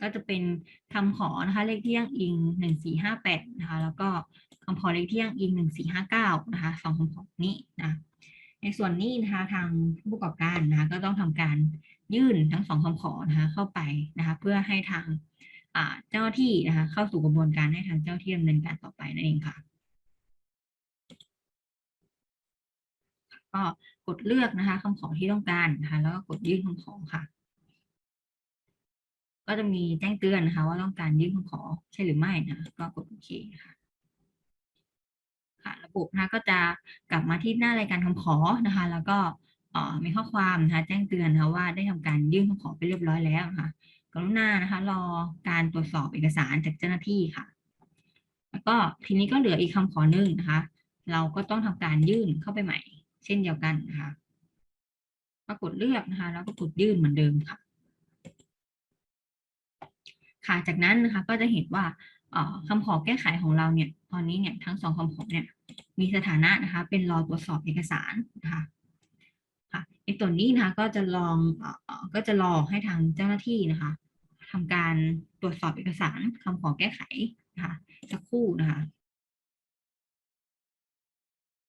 ก็จะเป็นคำขอนะคะเลขที่อ้างอิงหนึ่งสี่ห้าแปดนะคะแล้วก็คำขอเลขที่อ้างอิงหนึ่งสี่ห้าเก้านะคะสองคำขอนี้นะในส่วนนี้นะคะทางผู้ประกอบการนะคะก็ต้องทำการยื่นทั้งสองคำขอนะคะเข้าไปนะคะเพื่อให้ทางเจ้าที่นะคะเข้าสู่กระบวนการให้ทางเจ้าหน้าที่ดำเนินการต่อไปนั่นเองค่ะ ก็กดเลือกนะคะคำขอที่ต้องการนะคะแล้วก็กดยื่นคำขอค่ะ ก็จะมีแจ้งเตือนนะคะ ว่าต้องการยื่นคำขอใช่หรือไม่นะก็กดโอเคค่ะค่ะระบบนะคะก็จะกลับมาที่หน้ารายการคำขอนะคะ แล้วก็มีข้อความนะคะแจ้งเตือนนะคะว่าได้ทำการยื่นคำขอไปเรียบร้อยแล้วนะคะกรุณานะคะ รอการตรวจสอบเอกสารจากเจ้าหน้าที่ค่ะ แล้วก็ทีนี้ก็เหลืออีกคำขอหนึ่งนะคะ เราก็ต้องทำการยื่นเข้าไปใหม่ เช่นเดียวกันนะคะก็กดเลือกนะคะ แล้วก็กดยื่นเหมือนเดิมค่ะ ค่ะ จากนั้นนะคะก็จะเห็นว่าเอ่อคำขอแก้ไขของเราเนี่ย ตอนนี้เนี่ยทั้งสองคำขอเนี่ยมีสถานะนะคะ เป็นรอตรวจสอบเอกสารนะคะค่ะไอตัวนี้นะคะก็จะลองออก็จะรอให้ทางเจ้าหน้าที่นะคะทำการตรวจสอบเอกสารคำขอแก้ไขนะคะสักครู่นะคะ